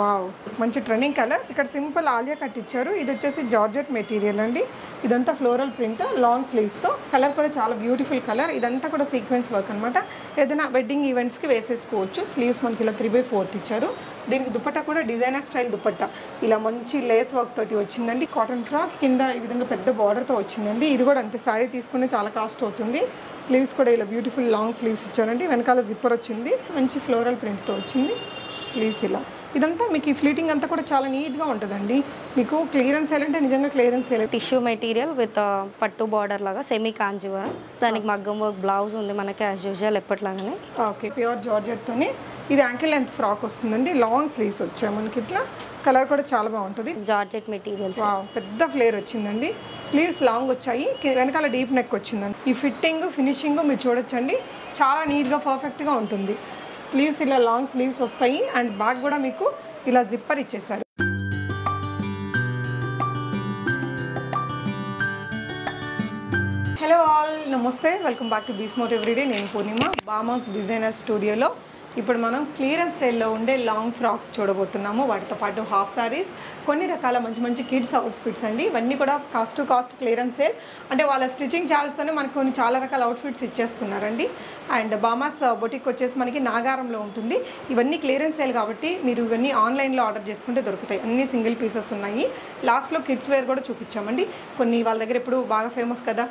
Wow. మంచి trending colour. ఇక్కడ simple Alia cut ఇచ్చారు. ఇది వచ్చేసి జార్జెట్ మెటీరియల్ అండి. ఇదంతా ఫ్లోరల్ ప్రింట్ లాంగ్ స్లీవ్స్తో కలర్ కూడా చాలా బ్యూటిఫుల్ కలర్. ఇదంతా కూడా సీక్వెన్స్ వర్క్ అనమాట ఏదైనా వెడ్డింగ్ ఈవెంట్స్కి వేసేసుకోవచ్చు. స్లీవ్స్ మనకి ఇలా త్రీ బై ఫోర్త్ ఇచ్చారు. దీనికి దుపట్టా కూడా డిజైనర్ స్టైల్ దుపట్టా. ఇలా మంచి లేస్ వర్క్ తోటి వచ్చిందండి. కాటన్ ఫ్రాక్ కింద ఈ విధంగా పెద్ద బార్డర్తో వచ్చిందండి. ఇది కూడా అంతే. సారీ తీసుకునే చాలా కాస్ట్ అవుతుంది. స్లీవ్స్ కూడా ఇలా బ్యూటిఫుల్ లాంగ్ స్లీవ్స్ ఇచ్చారండి. వెనకాల జిప్పర్ వచ్చింది. మంచి ఫ్లోరల్ ప్రింట్తో వచ్చింది. స్లీవ్స్ ఇలా. ఇదంతా మీకు ఈ ఫ్లీటింగ్ అంతా కూడా చాలా నీట్గా ఉంటుందండి. మీకు క్లియరెన్స్ సేల్ అంటే నిజంగా clearance sale tissue material with పట్టు బార్డర్ లాగా సెమీ కాంజీవరం. దానికి మగ్గం వర్క్ బ్లౌజ్ ఉంది మనకి యాజ్ యూజువల్ ఎప్పటిలాగానే. ఓకే ప్యూర్ జార్జెట్తోనే. ఇది యాంకిల్ లెంత్ ఫ్రాక్ వస్తుందండి. లాంగ్ స్లీవ్స్ వచ్చాయి మనకి ఇట్లా. కలర్ కూడా చాలా బాగుంటుంది. జార్జెట్ మెటీరియల్స్ వావ్ పెద్ద ఫ్లేర్ వచ్చిందండి. స్లీవ్స్ లాంగ్ వచ్చాయి. వెనకాల డీప్ నెక్ వచ్చిందండి. ఈ ఫిట్టింగ్ ఫినిషింగ్ మీరు చూడొచ్చండి. చాలా నీట్గా పర్ఫెక్ట్గా ఉంటుంది. స్లీవ్స్ ఇలా లాంగ్ స్లీవ్స్ వస్తాయి. అండ్ బ్యాక్ కూడా మీకు ఇలా జిప్పర్ ఇచ్చేసారు హలో ఆల్ నమస్తే. వెల్కమ్ బ్యాక్ టు బీస్మోట్ ఎవ్రీడే నేను పూర్ణిమ బామాస్ డిజైనర్ స్టూడియోలో ఇప్పుడు మనం క్లియరెన్స్ సేల్లో ఉండే లాంగ్ ఫ్రాక్స్ చూడబోతున్నాము. వాటితో పాటు హాఫ్ సారీస్ కొన్ని రకాల మంచి మంచి కిడ్స్ అవుట్ఫిట్స్ అండి. ఇవన్నీ కూడా cost to cost clearance sale. అంటే వాళ్ళ స్టిచ్చింగ్ ఛార్జ్తోనే మనకు కొన్ని చాలా రకాల అవుట్ఫిట్స్ ఇచ్చేస్తున్నారండి. అండ్ బామాస్ uh, బొటిక్ వచ్చేసి మనకి నాగారంలో ఉంటుంది. ఇవన్నీ క్లియరెన్స్ సేల్ కాబట్టి మీరు ఇవన్నీ ఆన్లైన్లో ఆర్డర్ చేసుకుంటే దొరుకుతాయి. అన్ని సింగిల్ పీసెస్ ఉన్నాయి. లాస్ట్లో కిడ్స్ వేర్ కూడా చూపించామండి. కొన్ని వాళ్ళ దగ్గర ఇప్పుడు బాగా ఫేమస్ కదా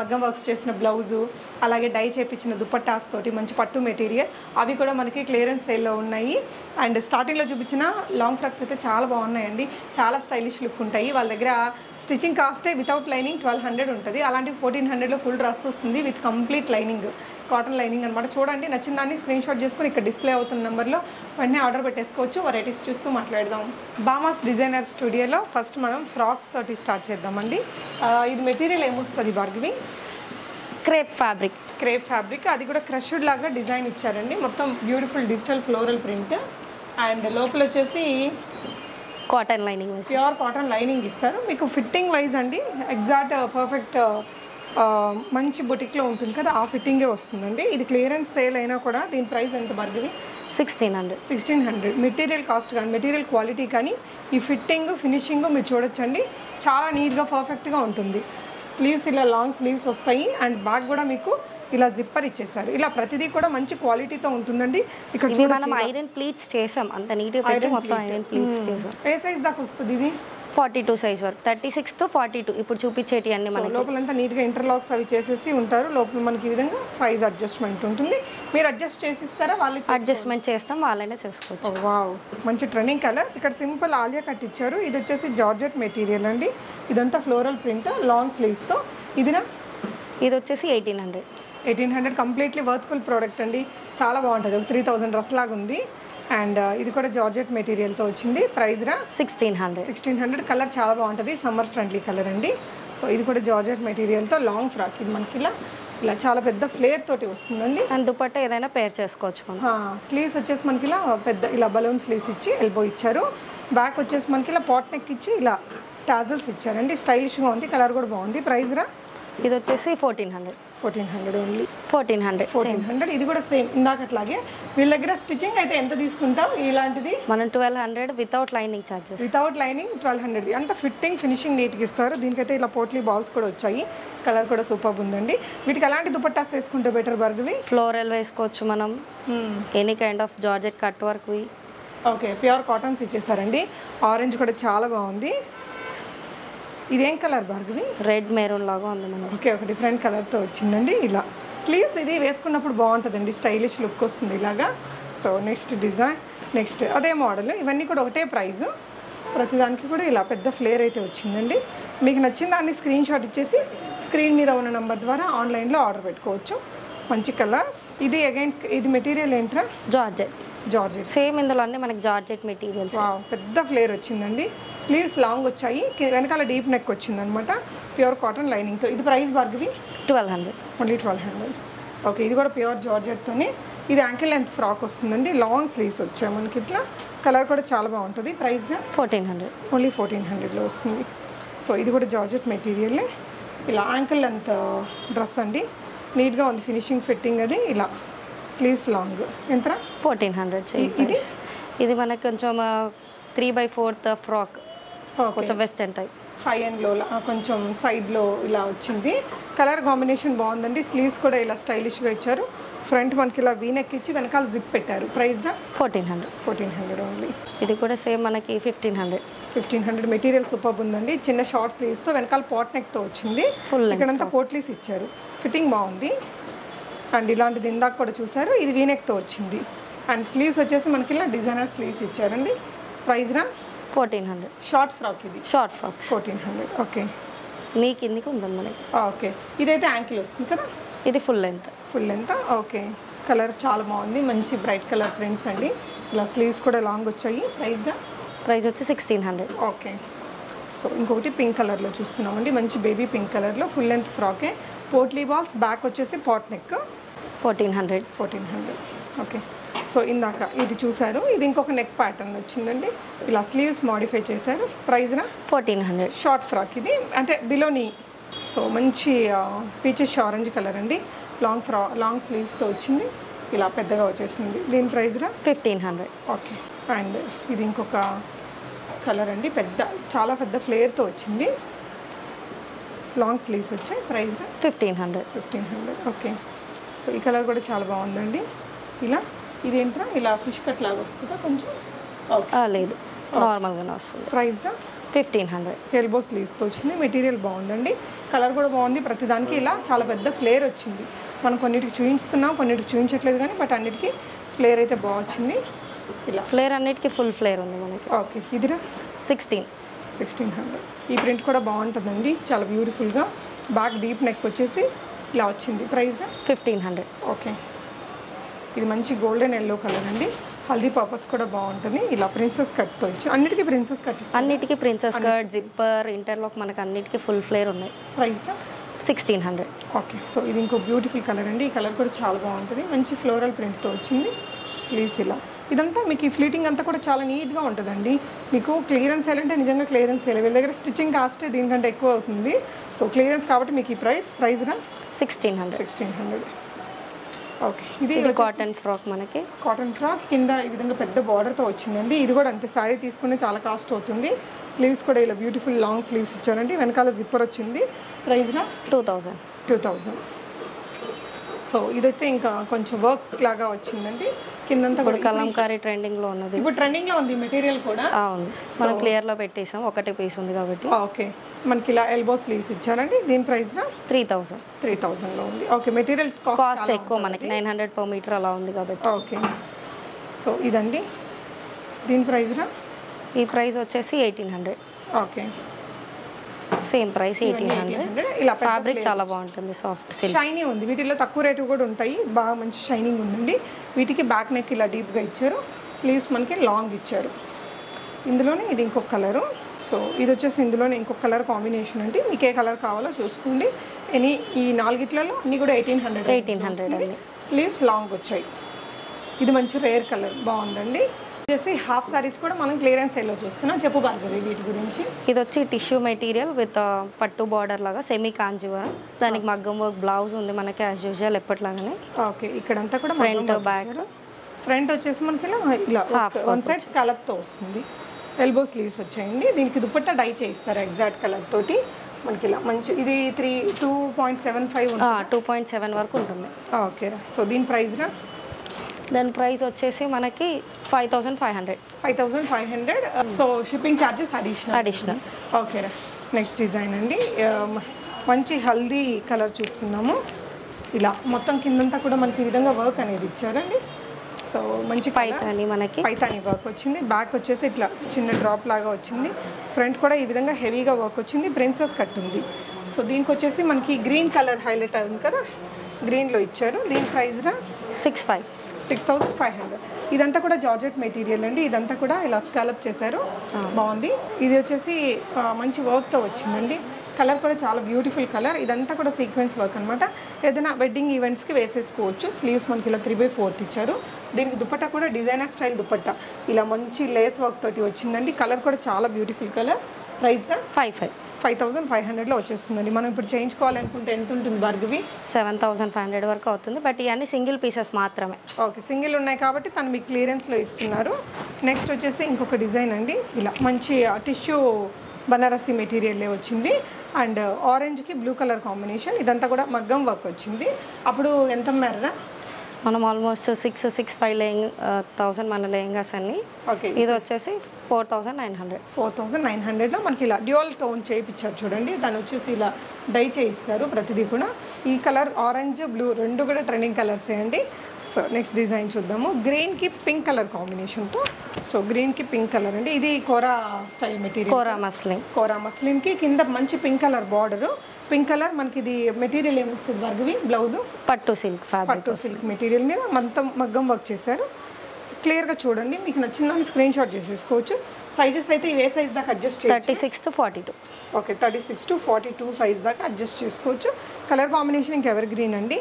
మగ్గం వర్క్స్ చేసిన బ్లౌజు అలాగే డై చేపించిన దుప్పట్టాస్ తోటి మంచి పట్టు మెటీరియల్ అవి కూడా మనకి క్లియరెన్స్ సేల్లో ఉన్నాయి. అండ్ స్టార్టింగ్లో చూపించిన లాంగ్ ఫ్రాక్స్ అయితే చాలా బాగున్నాయండి. చాలా స్టైలిష్ లుక్ ఉంటాయి. వాళ్ళ దగ్గర స్టిచ్చింగ్ కాస్టే వితౌట్ లైనింగ్ ట్వెల్వ్ హండ్రెడ్ ఉంటుంది. అలాంటి ఫోర్టీన్ హండ్రెడ్లో ఫుల్ డ్రెస్ వస్తుంది with complete lining cotton lining అనమాట చూడండి నచ్చిన దాన్ని స్క్రీన్ షాట్ చేసుకొని ఇక్కడ డిస్ప్లే అవుతున్న నెంబర్లో వెంటనే ఆర్డర్ పెట్టేసుకోవచ్చు. వెరైటీస్ చూస్తూ మాట్లాడదాం. బామాస్ డిజైనర్ స్టూడియోలో ఫస్ట్ మనం ఫ్రాక్స్ తోటి స్టార్ట్ చేద్దామండి. ఇది మెటీరియల్ ఏమొస్తుంది Bhargavi? Crepe fabric crepe fabric. అది కూడా క్రష్డ్ లాగా డిజైన్ ఇచ్చారండి. మొత్తం beautiful digital floral print. And లోపల వచ్చేసి cotton lining pure cotton lining ఇస్తారు. మీకు ఫిట్టింగ్ వైజ్ అండి ఎగ్జాక్ట్ పర్ఫెక్ట్ మంచి బొటిక్లో ఉంటుంది కదా ఆ ఫిట్టింగే వస్తుందండి. ఇది క్లియరెన్స్ సేల్ అయినా కూడా దీని ప్రైస్ ఎంత Bhargavi sixteen hundred sixteen hundred material cost కానీ మెటీరియల్ క్వాలిటీ కానీ ఈ ఫిట్టింగ్ ఫినిషింగ్ మీరు చూడొచ్చండి. చాలా నీట్గా పర్ఫెక్ట్గా ఉంటుంది. స్లీవ్స్ ఇలా లాంగ్ స్లీవ్స్ వస్తాయి. అండ్ బ్యాక్ కూడా మీకు ఇలా జిప్పర్ ఇచ్చేసారు ఇలా ప్రతిదీ కూడా మంచి క్వాలిటీతో ఉంటుందండి. ఇక్కడ మనం ఐరన్ ప్లీట్స్ చేసాం. అంత నీట్గా పెట్టి మొత్తం ఐరన్ ప్లీట్స్ చేసాం. ఏ సైజ్ దాకా వస్తుంది ఇది? ఫార్టీ టూ సైజ్ వరకు. Thirty six to forty two. ఇప్పుడు చూపించేటి అన్ని మనకి. లోపలంతా నీట్గా ఇంటర్లాక్స్ అవి చేసేసి ఉంటారు. లోపల మనకి ఈ విధంగా సైజ్ అడ్జస్ట్మెంట్ ఉంటుంది. మీరు అడ్జస్ట్ చేసిస్తారా? వాళ్ళు అడ్జస్ట్మెంట్ చేస్తాం. వాళ్ళైనా చేసుకోవచ్చు. వావ్ మంచి ట్రెండింగ్ కలర్ ఇక్కడ సింపుల్ ఆలియా కట్ ఇచ్చారు. ఇది వచ్చేసి జార్జెట్ మెటీరియల్ అండి. ఇదంతా ఫ్లోరల్ ప్రింట్ లాంగ్ స్లీవ్స్తో ఇదినా ఇది వచ్చేసి eighteen hundred eighteen hundred completely worthful product అండి. చాలా బాగుంటుంది. ఒక త్రీ థౌసండ్ డ్రెస్ లాగా ఉంది అండ్ ఇది కూడా జార్జెట్ మెటీరియల్తో వచ్చింది. ప్రైస్ రా? Sixteen hundred. Sixteen hundred. Colour చాలా బాగుంటుంది. సమ్మర్ ఫ్రెండ్లీ కలర్ అండి. సో ఇది కూడా జార్జెట్ మెటీరియల్తో లాంగ్ ఫ్రాక్. ఇది మనకి ఇలా ఇలా చాలా పెద్ద ఫ్లేర్ తోటి వస్తుందండి. అండ్ దుపట్టా ఏదైనా పేర్ చేసుకోవచ్చు స్లీవ్స్ వచ్చేసి మనకి ఇలా పెద్ద ఇలా బలూన్ స్లీవ్స్ ఇచ్చి ఎల్బో ఇచ్చారు. బ్యాక్ వచ్చేసి మనకి ఇలా పాట్ నెక్ ఇచ్చి ఇలా టాజల్స్ ఇచ్చారండి. స్టైలిష్గా ఉంది. కలర్ కూడా బాగుంది. ప్రైస్ రా? ఇది వచ్చేసి fourteen hundred fourteen hundred only fourteen hundred fourteen hundred ఇది కూడా సేమ్ ఇందాకట్లాగే వీళ్ళ దగ్గర స్టిచ్చింగ్ అయితే ఎంత తీసుకుంటాం? ఇలాంటిది? మనం twelve hundred without lining charges without lining twelve hundred అంత ఫిట్టింగ్ ఫినిషింగ్ నీట్గా ఇస్తారు. దీనికైతే ఇలా పోట్లీ బాల్స్ కూడా వచ్చాయి. కలర్ కూడా సూపర్ ఉందండి. వీటికి ఎలాంటి దుపట్టాస్ వేసుకుంటే బెటర్ బర్గవి ఫ్లోరల్ వేసుకోవచ్చు మనం. Any kind of georgette cut work okay pure cottons ఇచ్చేసారండి orange కూడా చాలా బాగుంది. ఇదేం కలర్ భార్గవి? రెడ్ మెరూన్ లాగా ఉంది మనకి ఓకే ఒక డిఫరెంట్ కలర్తో వచ్చిందండి ఇలా. స్లీవ్స్ ఇది వేసుకున్నప్పుడు బాగుంటుందండి స్టైలిష్ లుక్ వస్తుంది ఇలాగా. సో నెక్స్ట్ డిజైన్ నెక్స్ట్ అదే మోడల్ ఇవన్నీ కూడా ఒకటే ప్రైస్ ప్రతిదానికి కూడా ఇలా పెద్ద ఫ్లేర్ అయితే వచ్చిందండి. మీకు నచ్చిన దాన్ని స్క్రీన్ షాట్ ఇచ్చేసి స్క్రీన్ మీద ఉన్న నెంబర్ ద్వారా ఆన్లైన్లో ఆర్డర్ పెట్టుకోవచ్చు. మంచి కలర్స్ ఇది అగైన్ ఇది మెటీరియల్ ఏంట్రా? Georgette georgette. సేమ్ ఇందులో అన్ని మనకి జార్జెట్ మెటీరియల్స్ పెద్ద ఫ్లేర్ వచ్చిందండి. స్లీవ్స్ లాంగ్ వచ్చాయి. వెనకాల డీప్ నెక్ వచ్చిందనమాట ప్యూర్ కాటన్ లైనింగ్తో ఇది price Bhargavi twelve hundred only twelve hundred okay ఇది కూడా ప్యూర్ జార్జెట్తోనే ఇది యాంకిల్ లెంత్ ఫ్రాక్ వస్తుందండి. లాంగ్ స్లీవ్స్ వచ్చాయి మనకి ఇట్లా. కలర్ కూడా చాలా బాగుంటుంది. ప్రైస్గా ఫోర్టీన్ హండ్రెడ్ ఓన్లీ ఫోర్టీన్ హండ్రెడ్లో వస్తుంది. సో ఇది కూడా జార్జెట్ మెటీరియల్లే ఇలా యాంకిల్ లెంత్ డ్రెస్ అండి. నీట్గా ఉంది. ఫినిషింగ్ ఫిట్టింగ్ అది. ఇలా. స్లీవ్స్ లాంగ్ ఎంతరా ఫోర్టీన్ హండ్రెడ్ ఇది? ఇది మనకి కొంచెం త్రీ బై ఫోర్త్ ఫ్రాక్ కొంచెం వెస్టర్న్ టైప్ హై అండ్లో కొంచెం సైడ్లో ఇలా వచ్చింది. కలర్ కాంబినేషన్ బాగుందండి. స్లీవ్స్ కూడా ఇలా స్టైలిష్గా ఇచ్చారు. ఫ్రంట్ మనకి ఇలా వీనెక్ ఇచ్చి వెనకాల జిప్ పెట్టారు. ప్రైస్గా fourteen hundred fourteen hundred only ఇది కూడా సేమ్ మనకి fifteen hundred fifteen hundred material super ఉందండి. చిన్న షార్ట్ స్లీవ్స్తో వెనకాల పాట్ నెక్తో వచ్చింది. ఇక్కడంతా పోట్లీస్ ఇచ్చారు. ఫిట్టింగ్ బాగుంది. అండ్ ఇలాంటిది ఇందాక కూడా చూసారు ఇది వీనెక్తో వచ్చింది. అండ్ స్లీవ్స్ వచ్చేసి మనకి ఇలా డిజైనర్ స్లీవ్స్ ఇచ్చారండి. ప్రైస్రా ఫోర్టీన్ హండ్రెడ్. షార్ట్ ఫ్రాక్ ఇది. Short frocks fourteen hundred. Okay. Knee కిందికి ఉంటుంది మనకి ఓకే. ఇదైతే యాంకిల్ వస్తుంది కదా? ఇది ఫుల్ లెంత్. ఫుల్ ఎంత ఓకే. కలర్ చాలా బాగుంది. మంచి బ్రైట్ కలర్ ప్రింట్స్ అండి. ఇలా స్లీవ్స్ కూడా లాంగ్ వచ్చాయి. ప్రైస్గా ప్రైస్ వచ్చి సిక్స్టీన్ హండ్రెడ్. ఓకే. సో ఇంకొకటి పింక్ కలర్లో చూస్తున్నామండి. మంచి బేబీ పింక్ కలర్లో. ఫుల్ లెంత్ ఫ్రాకే. పోట్లీ బాల్స్. బ్యాక్ వచ్చేసి pot neck. Fourteen hundred. Fourteen hundred. Okay. So ఇందాక ఇది చూసారు ఇది ఇంకొక నెక్ ప్యాటర్న్ వచ్చిందండి. ఇలా స్లీవ్స్ మాడిఫై చేశారు. ప్రైజ్నా ఫోర్టీన్ హండ్రెడ్. షార్ట్ ఫ్రాక్ ఇది. అంటే బిలోని సో మంచి పీచెస్ ఆరెంజ్ కలర్ అండి. లాంగ్ ఫ్రా లాంగ్ స్లీవ్స్తో వచ్చింది. ఇలా పెద్దగా వచ్చేసింది. దీని ప్రైజ్రా ఫిఫ్టీన్ హండ్రెడ్. ఓకే. అండ్ ఇది ఇంకొక కలర్ అండి. పెద్ద చాలా పెద్ద ఫ్లేర్తో వచ్చింది. లాంగ్ స్లీవ్స్ వచ్చాయి. Price fifteen hundred. Fifteen hundred. Okay. So ఈ కలర్ కూడా చాలా బాగుందండి. ఇలా ఇదేంట్రా? ఇలా ఫిష్ కట్ లాగా వస్తుందా? కొంచెం? లేదు. నార్మల్గానే వస్తుంది. ప్రైస్ ఫిఫ్టీన్ హండ్రెడ్ ఎల్బో స్లీవ్స్తో వచ్చింది. మెటీరియల్ బాగుందండి. కలర్ కూడా బాగుంది. ప్రతిదానికి ఇలా చాలా పెద్ద ఫ్లేర్ వచ్చింది. మనం కొన్నిటికి చూపిస్తున్నాం కొన్నిటికి చూపించట్లేదు కానీ బట్ అన్నిటికీ ఫ్లేర్ అయితే బాగా వచ్చింది. ఇలా. ఫ్లేర్ అన్నిటికీ ఫుల్ ఫ్లేర్ ఉంది మనకి. ఓకే ఇదిరా? సిక్స్టీన్ సిక్స్టీన్ హండ్రెడ్ ఈ ప్రింట్ కూడా బాగుంటుందండి. చాలా బ్యూటిఫుల్గా బ్యాక్ డీప్ నెక్ వచ్చేసి ఇలా వచ్చింది ప్రైస్ ఫిఫ్టీన్ హండ్రెడ్. ఓకే. ఇది మంచి గోల్డెన్ ఎల్లో కలర్ అండి. హల్దీ పర్పస్ కూడా బాగుంటుంది. ఇలా ప్రిన్సెస్ కట్తో ఇచ్చి అన్నిటికీ ప్రిన్సెస్ కట్ అన్నిటికీ ప్రిన్సెస్ కట్ జిప్పర్ ఇంటర్లాక్ మనకి అన్నిటికీ ఫుల్ ఫ్లేర్ ఉన్నాయి. Price sixteen hundred. Okay. So ఇది ఇంకో బ్యూటిఫుల్ కలర్ అండి. ఈ కలర్ కూడా చాలా బాగుంటుంది. మంచి ఫ్లోరల్ ప్రింట్తో వచ్చింది. స్లీవ్స్ ఇలా. ఇదంతా మీకు ఈ ఫ్లీటింగ్ అంతా కూడా చాలా నీట్గా ఉంటుందండి. మీకు క్లియరెన్స్ సేల్ అంటే నిజంగా క్లియరెన్స్ సేల్ వీళ్ళ దగ్గర స్టిచ్చింగ్ కాస్ట్ దీనికంటే ఎక్కువ అవుతుంది. సో క్లియరెన్స్ కాబట్టి మీకు ఈ price ప్రైస్గా sixteen hundred sixteen hundred okay ఇది కాటన్ ఫ్రాక్ మనకి. కాటన్ ఫ్రాక్ కింద ఈ విధంగా పెద్ద బార్డర్తో వచ్చిందండి. ఇది కూడా అంతే శారీ తీసుకునే చాలా కాస్ట్ అవుతుంది. స్లీవ్స్ కూడా ఇలా బ్యూటిఫుల్ లాంగ్ స్లీవ్స్ ఇచ్చారండి. వెనకాల జిప్పర్ వచ్చింది. ప్రైస్గా two thousand two thousand so ఇదైతే ఇంకా కొంచెం వర్క్ లాగా వచ్చిందండి. కిందంతా కూడా కలంకారీ ట్రెండింగ్లో ఉన్నది. ఇప్పుడు ట్రెండింగ్లో ఉంది మెటీరియల్ కూడా. అవును. మనం క్లియర్లో పెట్టేసాం. ఒకటే పీస్ ఉంది కాబట్టి. ఓకే మనకి ఇలా ఎల్బో స్లీవ్స్ ఇచ్చారండి. దీని ప్రైస్గా త్రీ థౌజండ్ త్రీ థౌజండ్లో ఉంది. ఓకే మెటీరియల్ కాస్ట్ ఎక్కువ మనకి. నైన్ హండ్రెడ్ పర్ మీటర్ అలా ఉంది కాబట్టి. ఓకే సో ఇదండి. దీని ప్రైస్గా ఈ ప్రైస్ వచ్చేసి eighteen hundred okay same price eighteen hundred hundred ఇలా ఫ్యాబ్రిక్ చాలా బాగుంటుంది సాఫ్ట్ సిల్క్ షైనీ ఉంది. వీటిలో తక్కువ రేటు కూడా ఉంటాయి. బాగా మంచి షైనింగ్ ఉందండి. వీటికి బ్యాక్ నెక్ ఇలా డీప్గా ఇచ్చారు. స్లీవ్స్ మనకి లాంగ్ ఇచ్చారు. ఇందులోనే ఇది ఇంకొక కలరు సో ఇది వచ్చేసి ఇందులోనే ఇంకొక కలర్ కాంబినేషన్ అండి. మీకు ఏ కలర్ కావాలో చూసుకోండి. ఎనీ ఈ నాలుగిట్లలో అన్నీ కూడా ఎయిటీన్ హండ్రెడ్ 1800 అండి. స్లీవ్స్ లాంగ్ వచ్చాయి. ఇది మంచి రేర్ కలర్ బాగుందండి. వచ్చేసి హాఫ్ సారీస్ కూడా మనం క్లియరెన్స్ సేల్లో చూస్తున్నాం. చెప్పు భార్గవి వీటి గురించి. ఇది వచ్చి టిష్యూ మెటీరియల్ విత్ పట్టు బార్డర్ లాగా సెమీ కాంజీవరం. దానికి మగ్గం వర్క్ బ్లౌజ్ ఉంది మనకి యాజ్ యూజువల్ ఎప్పటిలాగానే. ఓకే ఇక్కడంతా కూడా Front, back. ఫ్రంట్ వచ్చేసి మనకి ఇలా వన్ సైడ్ స్కాలప్తో వస్తుంది. ఎల్బో స్లీవ్స్ వచ్చాయండి. దీనికి దుపట్టా డై చేయిస్తారు ఎగ్జాక్ట్ కలర్ తోటి? మనకి ఇలా మంచి ఇది three two point seven five two point seven వరకు ఉంటుంది. ఓకే సో దీని ప్రైస్నా దాని ప్రైస్ వచ్చేసి మనకి five thousand five hundred five thousand five hundred so shipping charges additional additional okay next design అండి. ఆ, మంచి హల్దీ కలర్ చూస్తున్నాము. ఇలా మొత్తం కిందంతా కూడా మనకి ఈ విధంగా వర్క్ అనేది ఇచ్చారండి. సో మంచి. పైతాని మనకి. పైతాని వర్క్ వచ్చింది. బ్యాక్ వచ్చేసి ఇట్లా చిన్న డ్రాప్ లాగా వచ్చింది. ఫ్రంట్ కూడా ఈ విధంగా హెవీగా వర్క్ వచ్చింది. ప్రిన్సెస్ కట్ ఉంది. సో దీనికి వచ్చేసి మనకి గ్రీన్ కలర్ హైలైట్ అయింది కదా. గ్రీన్లో ఇచ్చారు. దీని ప్రైస్ రా? Six five six thousand five hundred. ఇదంతా కూడా జార్జెట్ మెటీరియల్ అండి. ఇదంతా కూడా ఇలా స్కాలప్ చేశారు. బాగుంది. ఇది వచ్చేసి మంచి వర్క్తో వచ్చిందండి. కలర్ కూడా చాలా బ్యూటిఫుల్ కలర్. ఇదంతా కూడా సీక్వెన్స్ వర్క్ అనమాట ఏదైనా వెడ్డింగ్ ఈవెంట్స్కి వేసేసుకోవచ్చు. స్లీవ్స్ మనకి ఇలా త్రీ బై ఫోర్త్ ఇచ్చారు. దీనికి దుపట్టా కూడా డిజైనర్ స్టైల్ దుపట్టా. ఇలా మంచి లేస్ వర్క్ తోటి వచ్చిందండి. కలర్ కూడా చాలా beautiful colour. Price five five. Five thousand five హండ్రెడ్లో వచ్చేస్తుందండి. మనం ఇప్పుడు చేయించుకోవాలనుకుంటే ఎంత ఉంటుంది Bhargavi? Seven thousand five hundred వరకు అవుతుంది. బట్ ఇవన్నీ సింగిల్ పీసెస్ మాత్రమే. ఓకే సింగిల్ ఉన్నాయి కాబట్టి తను మీకు క్లియరెన్స్లో ఇస్తున్నారు. నెక్స్ట్ వచ్చేసి ఇంకొక డిజైన్ అండి. ఇలా మంచి టిష్యూ బనారసి మెటీరియల్లే వచ్చింది. అండ్ ఆరెంజ్కి బ్లూ కలర్ కాంబినేషన్. ఇదంతా కూడా మగ్గం వర్క్ వచ్చింది. అప్పుడు ఎంత అమ్మారా మనం ఆల్మోస్ట్ సిక్స్ సిక్స్ ఫైవ్ లేంగ్ థౌసండ్ మన లెహంగాస్ అన్ని. ఓకే ఇది వచ్చేసి four thousand nine hundred four thousand nine హండ్రెడ్లో మనకి ఇలా డ్యూయల్ టోన్ చేయించారు చూడండి. దాన్ని వచ్చేసి ఇలా డై చేయిస్తారు ప్రతిదీ కూడా. ఈ కలర్ ఆరెంజ్ బ్లూ రెండు కూడా ట్రెండింగ్ కలర్సే అండి. సో నెక్స్ట్ డిజైన్ చూద్దాము. గ్రీన్కి పింక్ కలర్ కాంబినేషన్తో సో గ్రీన్కి పింక్ కలర్ అండి. ఇది kora style material kora muslin kora మస్లిన్కి కింద మంచి pink colour border pink colour మనకి ఇది మెటీరియల్ ఏమొస్తుంది భార్గవి బ్లౌజు పట్టు సిల్క్ పట్టు సిల్క్ మెటీరియల్ మీద మొత్తం మగ్గం వర్క్ చేశారు. క్లియర్గా చూడండి. మీకు నచ్చిన దాన్ని స్క్రీన్ షాట్ చేసేసుకోవచ్చు. సైజెస్ అయితే ఇవే సైజ్ దాకా adjust thirty six to forty two okay thirty six to forty two size దాకా అడ్జస్ట్ చేసుకోవచ్చు. కలర్ కాంబినేషన్ ఇంక ఎవర్ గ్రీన్ అండి?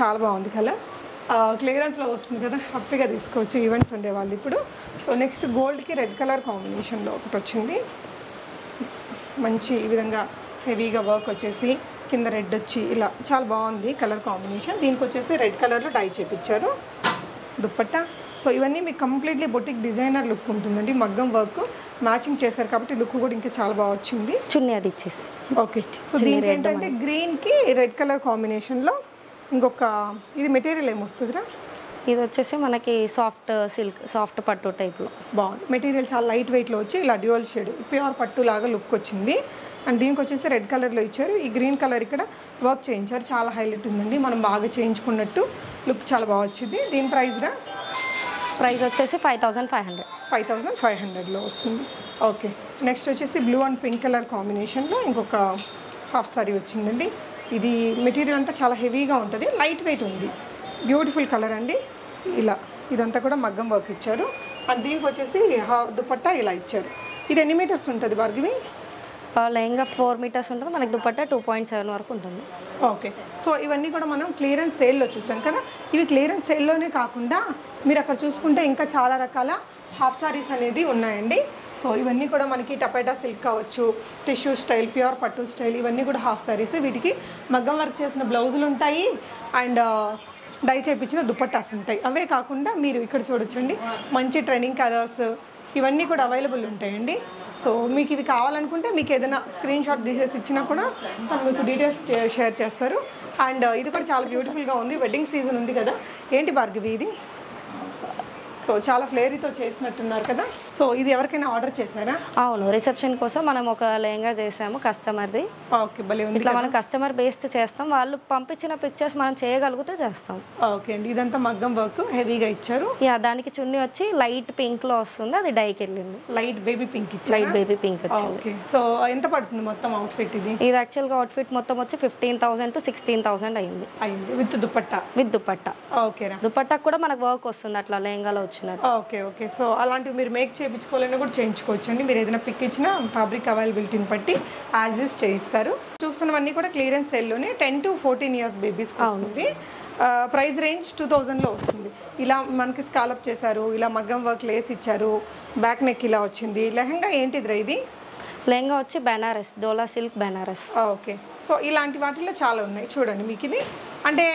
చాలా బాగుంది కలర్ క్లియరెన్స్లో వస్తుంది కదా హ్యాపీగా తీసుకోవచ్చు ఈవెంట్స్ ఉండేవాళ్ళు ఇప్పుడు. సో నెక్స్ట్ గోల్డ్కి రెడ్ కలర్ కాంబినేషన్లో ఒకటి వచ్చింది. మంచి ఈ విధంగా హెవీగా వర్క్ వచ్చేసి కింద రెడ్ వచ్చి ఇలా చాలా బాగుంది కలర్ కాంబినేషన్. దీనికి వచ్చేసి రెడ్ కలర్లో డై చేపించారు దుప్పట్టా. సో ఇవన్నీ మీకు కంప్లీట్లీ బొటిక్ డిజైనర్ లుక్ ఉంటుందండి. మగ్గం వర్క్ మ్యాచింగ్ చేశారు కాబట్టి లుక్ కూడా ఇంకా చాలా బాగా వచ్చింది. చున్నీ అది ఇచ్చేసి. ఓకే. సో దీనికి ఏంటంటే గ్రీన్కి రెడ్ కలర్ కాంబినేషన్లో ఇంకొక ఇది మెటీరియల్ ఏమొస్తుందిరా ఇది వచ్చేసి మనకి సాఫ్ట్ సిల్క్ సాఫ్ట్ పట్టు టైప్లో. బాగుంది. మెటీరియల్ చాలా లైట్ వెయిట్లో వచ్చి ఇలా డ్యూయల్ షేడ్ ప్యూర్ పట్టు లాగా లుక్ వచ్చింది. అండ్ దీనికి వచ్చేసి రెడ్ కలర్లో ఇచ్చారు. ఈ గ్రీన్ కలర్ ఇక్కడ వర్క్ చేయించారు. చాలా హైలైట్ ఉందండి. మనం బాగా చేయించుకున్నట్టు లుక్ చాలా బాగా వచ్చింది. దీని ప్రైస్గా ప్రైస్ వచ్చేసి five thousand five hundred. Five thousand five హండ్రెడ్లో వస్తుంది. ఓకే. నెక్స్ట్ వచ్చేసి బ్లూ అండ్ పింక్ కలర్ కాంబినేషన్లో ఇంకొక హాఫ్ సారీ వచ్చిందండి. ఇది మెటీరియల్ అంతా చాలా హెవీగా ఉంటుంది. లైట్ వెయిట్ ఉంది. బ్యూటిఫుల్ కలర్ అండి. ఇలా ఇదంతా కూడా మగ్గం వర్క్ ఇచ్చారు. అండ్ దీనికి వచ్చేసి దుపట్టా ఇలా ఇచ్చారు. ఇది ఎన్ని మీటర్స్ ఉంటుంది భార్గవి? లెహంగా ఫోర్ మీటర్స్ ఉంటుంది. మనకి దుపట్టా టూ పాయింట్ సెవెన్ వరకు ఉంటుంది. ఓకే సో ఇవన్నీ కూడా మనం క్లియరెన్స్ సేల్లో చూసాం కదా. ఇవి క్లియరెన్స్ సేల్లోనే కాకుండా మీరు అక్కడ చూసుకుంటే ఇంకా చాలా రకాల హాఫ్ సారీస్ అనేది ఉన్నాయండి. సో ఇవన్నీ కూడా మనకి టపేటా సిల్క్ కావచ్చు టిష్యూ స్టైల్ ప్యూర్ పట్టు స్టైల్ ఇవన్నీ కూడా హాఫ్ సారీస్ వీటికి మగ్గం వర్క్ చేసిన బ్లౌజులు ఉంటాయి అండ్ డై చేపించిన దుపట్టాస్ ఉంటాయి. అవే కాకుండా మీరు ఇక్కడ చూడొచ్చండి మంచి ట్రెండింగ్ కలర్స్ ఇవన్నీ కూడా అవైలబుల్ ఉంటాయండి. సో మీకు ఇవి కావాలనుకుంటే మీకు ఏదైనా స్క్రీన్ షాట్ తీసేసి ఇచ్చినా కూడా తను మీకు డీటెయిల్స్ షేర్ చేస్తారు. అండ్ ఇది కూడా చాలా బ్యూటిఫుల్గా ఉంది. వెడ్డింగ్ సీజన్ ఉంది కదా. ఏంటి భార్గవి ఇది? సో చాలా ఫ్లేరీతో చేసినట్టున్నారు కదా? సో ఇది ఎవరికైనా ఆర్డర్ చేశారా? అవును రిసెప్షన్ కోసం మనం ఒక లెహంగా చేసాము కస్టమర్ది. ఓకే భలే ఉంది ఇట్లా మనం కస్టమర్ బేస్డ్ చేస్తాం వాళ్ళు పంపించిన పిక్చర్స్ మనం చేయగలిగితే చేస్తాం. ఓకే అండి ఇదంతా మగ్గం వర్క్ హెవీగా ఇచ్చారు. యా దానికి చున్నీ వచ్చి లైట్ పింక్లో వస్తుంది అది డైకి వెళ్ళింది. లైట్ బేబీ పింక్ ఇచ్చారు? Light baby pink okay so ఎంత పడుతుంది మొత్తం అవుట్ఫిట్ ఇది? ఇది యాక్చువల్గా అవుట్ఫిట్ మొత్తం వచ్చి fifteen thousand to sixteen thousand అయింది. అయింది విత్ దుపట్టా విత్ దుపట్టా ఓకేరా. దుపట్టా కూడా మనకు వర్క్ వస్తుంది అట్లా లెహంగాలో వచ్చినట్టు. Okay okay. సో అలాంటివి మీరు మేక్ చేయించుకోవాలన్నా కూడా చేయించుకోవచ్చు అండి మీరు ఏదైనా పిక్ ఇచ్చినా ఫ్యాబ్రిక్ అవైలబిలిటీని బట్టి యాజ్ ఇస్ చేయిస్తారు. చూస్తున్నవన్నీ కూడా క్లియరెన్స్ సెల్లోనే టెన్ టు ఫోర్టీన్ ఇయర్స్ బేబీస్కి వస్తుంది. ప్రైస్ రేంజ్ టూ థౌజండ్లో వస్తుంది. ఇలా మనకి స్కాలప్ చేశారు ఇలా మగ్గం వర్క్ లేస్ ఇచ్చారు బ్యాక్ నెక్ ఇలా వచ్చింది. లెహంగా ఏంటిదిరా ఇది? లెహంగా వచ్చి Banaras dola silk Banaras. Okay. So ఇలాంటి వాటిల్లో చాలా ఉన్నాయి. చూడండి మీకు ఇది. అంటే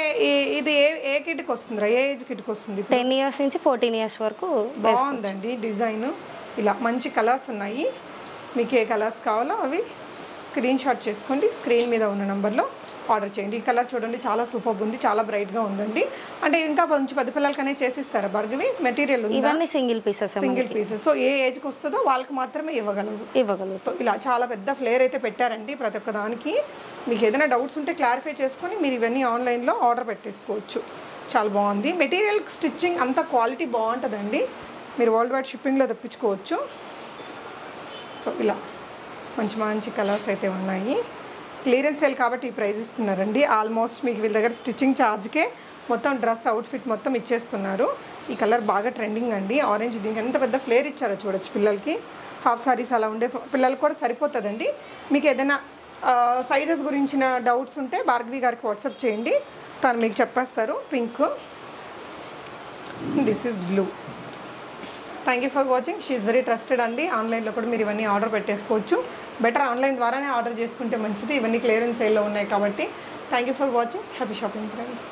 ఇది ఏ ఏ కిట్కి వస్తుందిరా? ఏ ఏజ్ కిట్కి వస్తుంది టెన్ ఇయర్స్ నుంచి ఫోర్టీన్ ఇయర్స్ వరకు బాగుందండి డిజైన్. ఇలా మంచి కలర్స్ ఉన్నాయి. మీకు ఏ కలర్స్ కావాలో అవి స్క్రీన్ షాట్ చేసుకోండి. స్క్రీన్ మీద ఉన్న నెంబర్లో ఆర్డర్ చేయండి. ఈ కలర్ చూడండి చాలా సూపర్ ఉంది చాలా బ్రైట్గా ఉందండి. అంటే ఇంకా కొంచెం పెద్ద పిల్లలకనే చేసిస్తారా భార్గవి? మెటీరియల్ ఉంది? ఇవన్నీ single pieces single pieces so ఏ ఏజ్కి వస్తుందో వాళ్ళకి మాత్రమే ఇవ్వగలరు. ఇవ్వగలుగుతాం సో ఇలా చాలా పెద్ద ఫ్లేర్ అయితే పెట్టారండి ప్రతి ఒక్క దానికి. మీకు ఏదైనా డౌట్స్ ఉంటే క్లారిఫై చేసుకొని మీరు ఇవన్నీ ఆన్లైన్లో ఆర్డర్ పెట్టేసుకోవచ్చు. చాలా బాగుంది. మెటీరియల్ స్టిచ్చింగ్ అంత క్వాలిటీ బాగుంటుందండి. మీరు వరల్డ్ వైడ్ షిప్పింగ్లో తెప్పించుకోవచ్చు. సో ఇలా మంచి మంచి కలర్స్ అయితే ఉన్నాయి. క్లియరెన్స్ సేల్ కాబట్టి ఈ ప్రైస్ ఇస్తున్నారండి. ఆల్మోస్ట్ మీకు వీళ్ళ దగ్గర స్టిచ్చింగ్ ఛార్జ్కే మొత్తం డ్రెస్ అవుట్ఫిట్ మొత్తం ఇచ్చేస్తున్నారు. ఈ కలర్ బాగా ట్రెండింగ్ అండి. ఆరెంజ్ దీనికి ఎంత పెద్ద ఫ్లేర్ ఇచ్చారో చూడొచ్చు పిల్లలకి. హాఫ్ సారీస్ అలా ఉండే పిల్లలకి కూడా సరిపోతుందండి. మీకు ఏదైనా సైజెస్ గురించిన డౌట్స్ ఉంటే భార్గవి గారికి వాట్సాప్ చేయండి. తను మీకు చెప్పేస్తారు. Pink. This is blue. Thank you for watching she very trusted అండి. ఆన్లైన్లో కూడా మీరు ఇవన్నీ ఆర్డర్ పెట్టేసుకోవచ్చు. బెటర్ ఆన్లైన్ ద్వారానే ఆర్డర్ చేసుకుంటే మంచిది. ఇవన్నీ క్లియరెన్స్ సేల్లో ఉన్నాయి కాబట్టి. Thank you for watching happy shopping friends